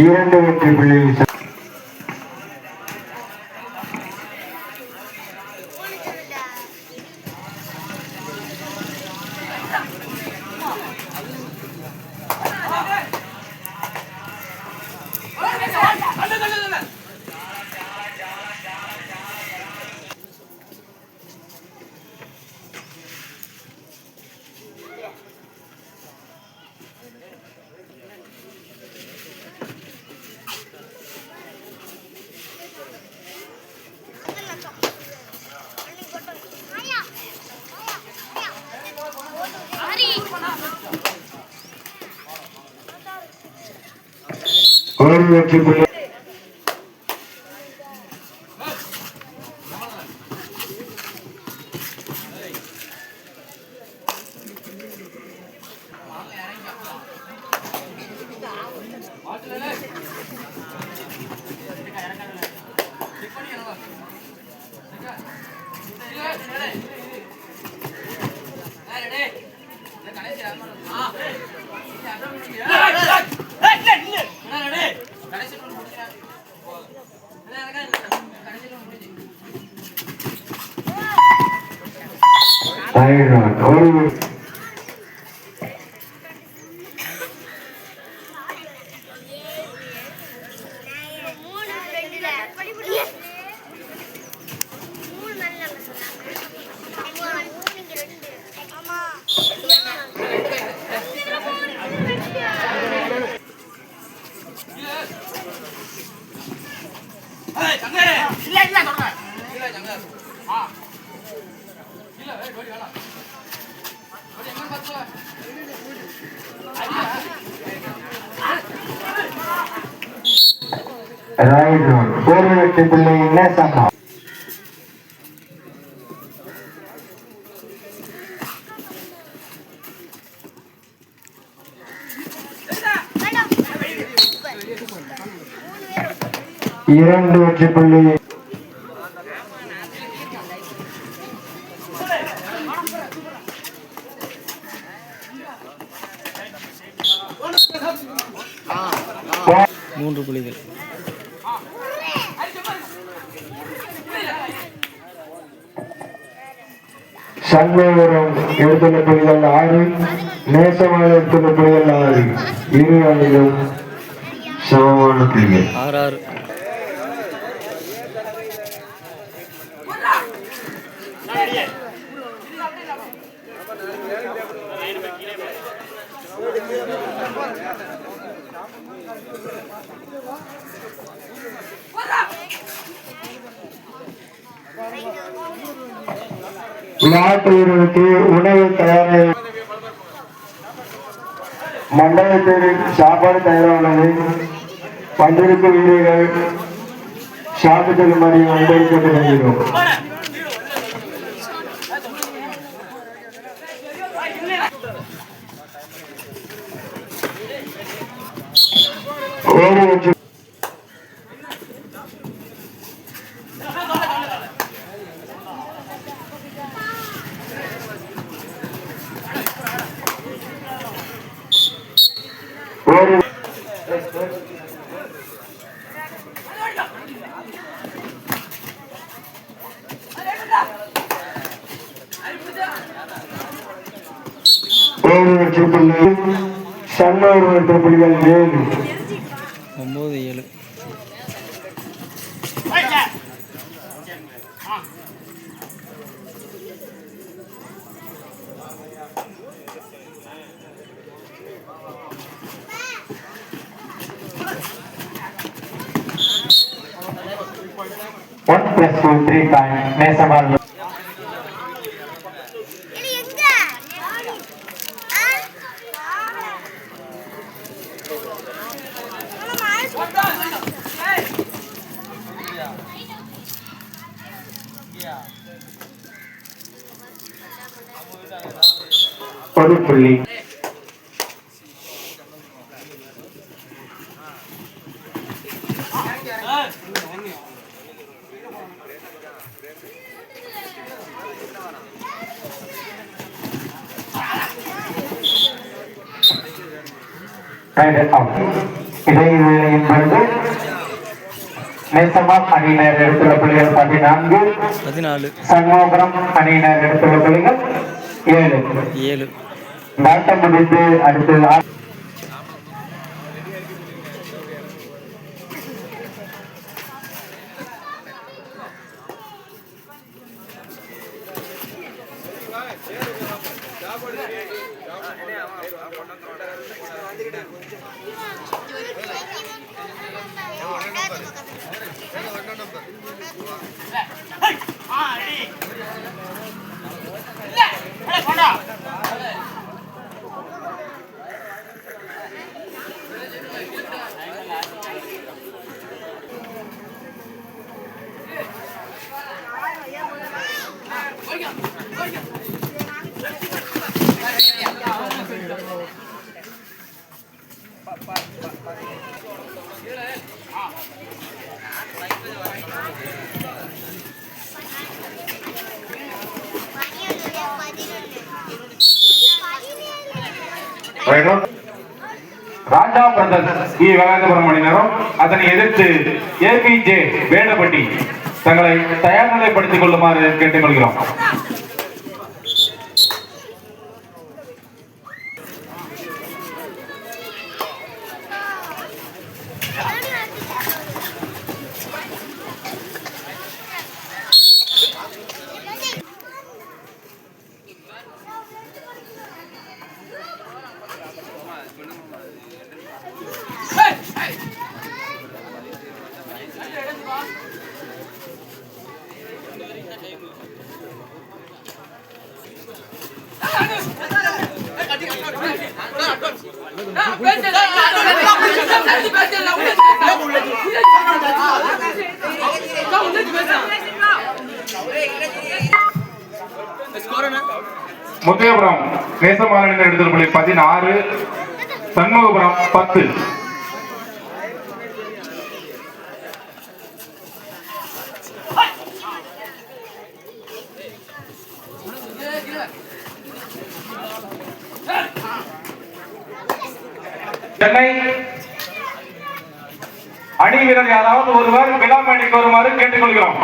இரண்டு வெற்றி புள்ளி ஒரு வெற்றி புள்ளி ஐநூறு ஒரு வெற்றி மூணு ராயுடு ஒரு வெற்றி புள்ளி இரண்டு வெற்றி புள்ளி. மூன்று புள்ளிகள். சண்முகபுரம் எடுத்துள்ள புலிகள் ஆறு நேசமாக எடுத்துள்ள புலிகள் ஆறு. இரு அணிகளும் சமமான புள்ளிகள் ஆறு உணவு தயார் மண்டலத்தில் சாப்பாடு தயாரானது பண்டிருக்கு வீரர்கள் சாப்பிட்டு மாதிரி வருகிறோம் ஒரு ஒரு வெற்றி புள்ளி சன்னூர் புள்ளிகள் ஏழு. ஒம்பது ஏழு. One plus two three point மேசமால் ஒரு புள்ளி And out. இடைவேளையின் பொழுது நேசமா அணியினர் எடுத்துள்ள புள்ளிகள் பதினான்கு. பதினாலு. சண்முகபுரம் அணியினர் எடுத்துள்ள புள்ளிகள் ஏழு. ஏழு. நாட்டம் முடிந்து அடுத்து ராஜா பிரதர்ஸ் இ வேலாயுதபுரம் மணி நேரம் அதனை எதிர்த்து ஏபிஜே வேடப்பட்டி தங்களை தயார் நிலைப்படுத்திக் கொள்ளுமாறு கேட்டுக்கொள்கிறோம். முத்தையபுரம் நேசமாநில எடுத்துள்ள பதினாறு. சண்முகபுரம் பத்து. சென்னை. அணி வீரர் யாராவது ஒருவர் விழாமேடைக்கு வருமாறு கேட்டுக்கொள்கிறோம்.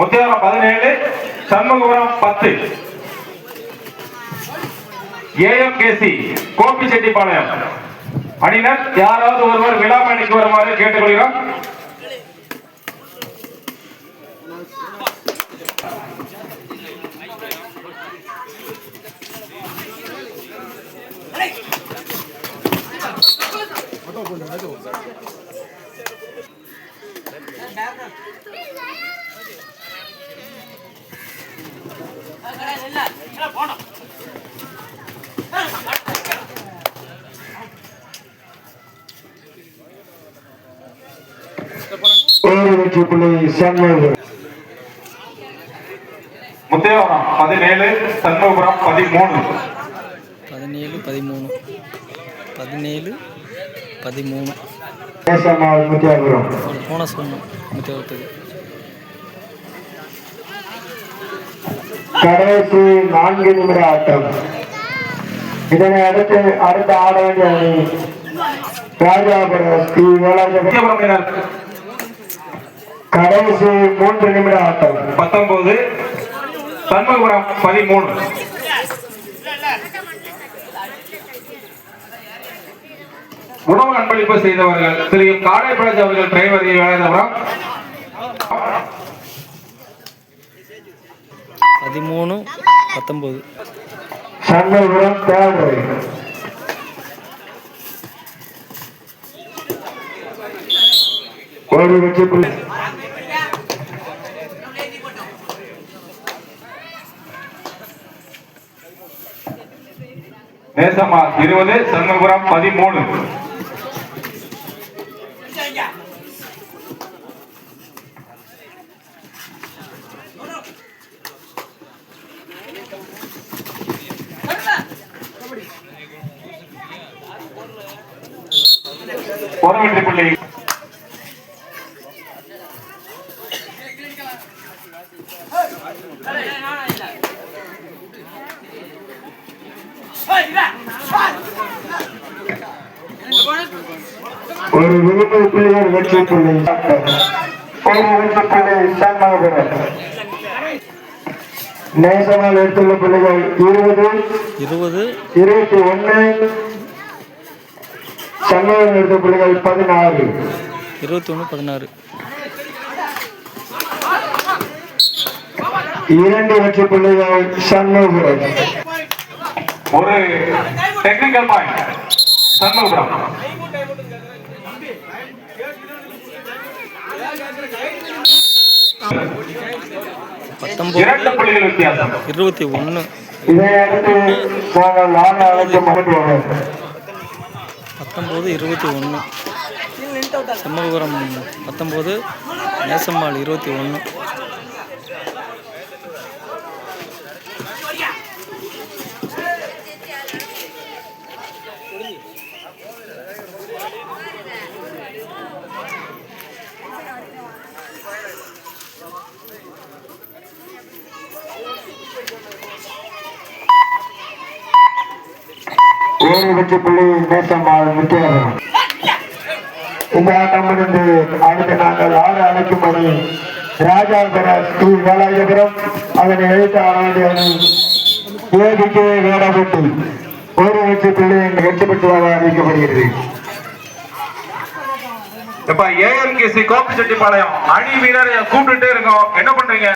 முத்தியாரம் பதினேழு சண்முகபுரம் பத்து ஏஎம்கேசி கோபிச்செட்டிப்பாளையம் அணியினர் யாராவது ஒருவர் விழாமணிக்கு வருமாறு கேட்டுக்கொள்கிறோம் Thank you. முத்தியாவரம் பதினேழு சண்முகபுரம் பதிமூணு. பதினேழு பதிமூணு. பதினேழு பதிமூணு போன சொன்னோம் முத்தியாவத்துக்கு கடைசி நான்கு நிமிட ஆட்டம். இதனை அடுத்து அடுத்த ஆட வேண்டிய அணி ராஜாபுரம் ஸ்ரீ கடைசி மூன்று நிமிட ஆட்டம். பத்தொன்பது. சண்முகபுரம் பதிமூணு உணவு அன்பளிப்பு செய்தவர்கள் திரு காடைப்பழஜி அவர்கள் டிரைவர் வேலாயுதபுரம் பதிமூணு பத்தொம்போது. சண்முகபுரம் தேவை ஒரு நேசமா இருபது சண்முகபுரம் பதிமூணு. ஒரு வெற்றி புள்ளி. ஒரு விரும்பு பிள்ளையார் வெற்றி புள்ளி. ஒரு வெற்றி புள்ளி சண்முகபுரம். நேசனால் எடுத்துள்ள பிள்ளைகள் இருபது இருபது. இருபத்தி ஒன்று சண்முகம் எடுத்த புள்ளிகள் பதினாறு. இருபத்தி ஒன்று பதினாறு. இரண்டு வெற்றி புள்ளிகள் சண்முகபுரம் ஒரு டெக்னிக்கல் பாயிண்ட் இரண்டு புள்ளிகள் வித்தியாசம். இருபத்தி ஒன்று இதை அடுத்து நாங்கள் நான்கு அழைக்கும் மகத்துவம் பத்தொம்போது இருபத்தி ஒன்று. சமூகபுரம் பத்தொம்போது நேசம்மாள் இருபத்தி ஒன்று. ஏழு புள்ளி நேசம் வித்தியாசம் இந்த ஆட்டம் முடிந்து அடுத்து நாங்கள் ஆறு அழைக்கும்படி ராஜாபுரம் ஸ்ரீ வேலாயுதபுரம் அதனை எழுத்து ஆட வேண்டிய ஏபிகே வேடப்பட்டி ஒரு வெற்றி புள்ளி என்று வெற்றி பெற்றதாக அறிவிக்கப்படுகிறது இப்ப ஏஎம்கேசி கோபிச்செட்டிப்பாளையம் அணி வீரரை கூப்பிட்டுட்டே இருக்கோம். என்ன பண்றீங்க?